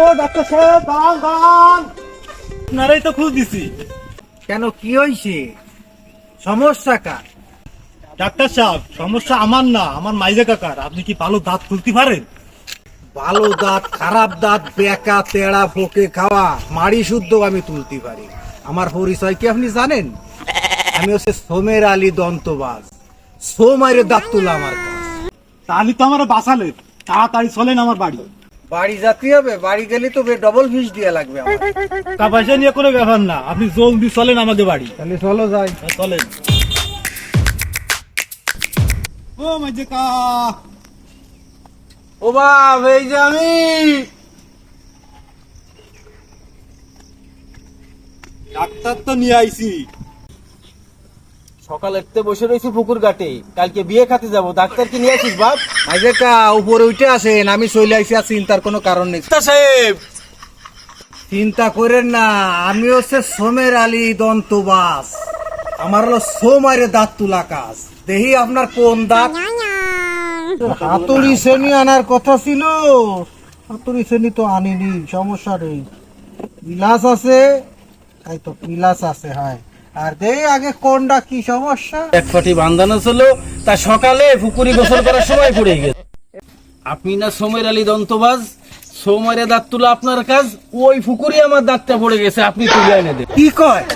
ও doctor সাহেব দাঁড়ান দাঁড়ান। আপনারাই তো খুঁজ দিছি কেন কি হয়েছে সমস্যা কার? ডাক্তার সাহেব সমস্যা আমার না আমার মাইজে কাকার। আপনি কি ভালো দাঁত তুলতে পারেন? ভালো দাঁত খারাপ দাঁত বেকা তেড়া ফোকে খাওয়া মাড়ি শুদ্ধ আমি তুলতে পারি। আমার পরিচয় কি আপনি জানেন? আমি হচ্ছে সোমের আলী দন্তবাজ। সোমাইরে দাঁত তোলা আমার কাজ। তাহলে তো আমার বাঁচালে তাড়াতাড়ি চলেন আমার বাড়ি। বাড়ি যাতে হবে বাড়ি গেলে তো ডবল ফিস দিয়া লাগবে আমার। টাকা পয়সা নিয়ে কোনো ব্যাপার না আপনি জলদি চলেন আমাকে বাড়ি। তাহলে চলো যাই। হ্যাঁ, চলেন। ও মাইজে কা। ও বাপ এই যে আমি। ডাক্তার তো নিয়ে আইছি। সকালে একটু বসে রয়েছি পুকুর ঘাটে। কালকে বিয়ে খাতে যাব। ডাক্তারকে নিয়ে আসিস বাপ? আজকে কা উপরে উঠে আসেন আমি চলে আইসি আর চিন্তার কোনো কারণ নেই। ডাক্তার সাহেব! চিন্তা করেন না আমি হচ্ছে সোমের আলী দন্তবাস। আমার হলো সোমারে দাঁত তুলা কাজ। দেহি আপনার কোন দাঁত? হাতুড়ি শ্রেণি আনার কথা ছিল। হাতুড়ি শ্রেণি তো আনিনি সমস্যা নেই। পিলাস আছে? তাই তো পিলাস আছে হয়। আর দেই আগে কোনটা কি সমস্যা? এক ফাটি বান্ধানো ছিল তা সকালে পুকুরি গোসল করার সময় পড়ে গেছে। আপনি না সোমের আলী দন্তবাজ? সোমারে দাঁত তুলা আপনার কাজ? ওই ফুকুরি আমার দাঁতটা পড়ে গেছে আপনি তুলে এনে দেন। কি কয়?